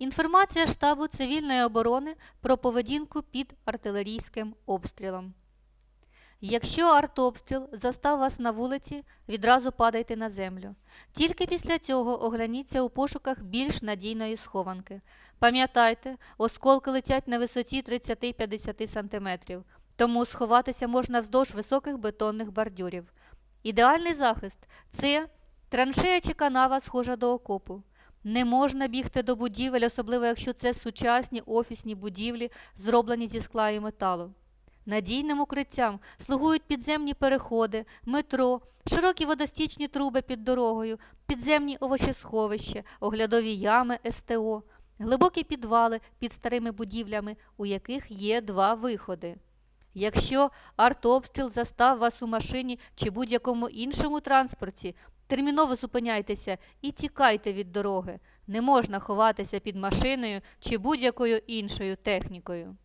Інформація штабу цивільної оборони про поведінку під артилерійським обстрілом. Якщо артобстріл застав вас на вулиці, відразу падайте на землю. Тільки після цього огляніться у пошуках більш надійної схованки. Пам'ятайте, осколки летять на висоті 30-50 см, тому сховатися можна вздовж високих бетонних бордюрів. Ідеальний захист це траншея чи канава, схожа до окопу. Не можна бігти до будівель, особливо якщо це сучасні офісні будівлі, зроблені зі скла і металу. Надійним укриттям слугують підземні переходи, метро, широкі водостічні труби під дорогою, підземні овочесховища, оглядові ями СТО, глибокі підвали під старими будівлями, у яких є два виходи. Якщо артобстріл застав вас у машині чи будь-якому іншому транспорті, терміново зупиняйтеся і тікайте від дороги. Не можна ховатися під машиною чи будь-якою іншою технікою.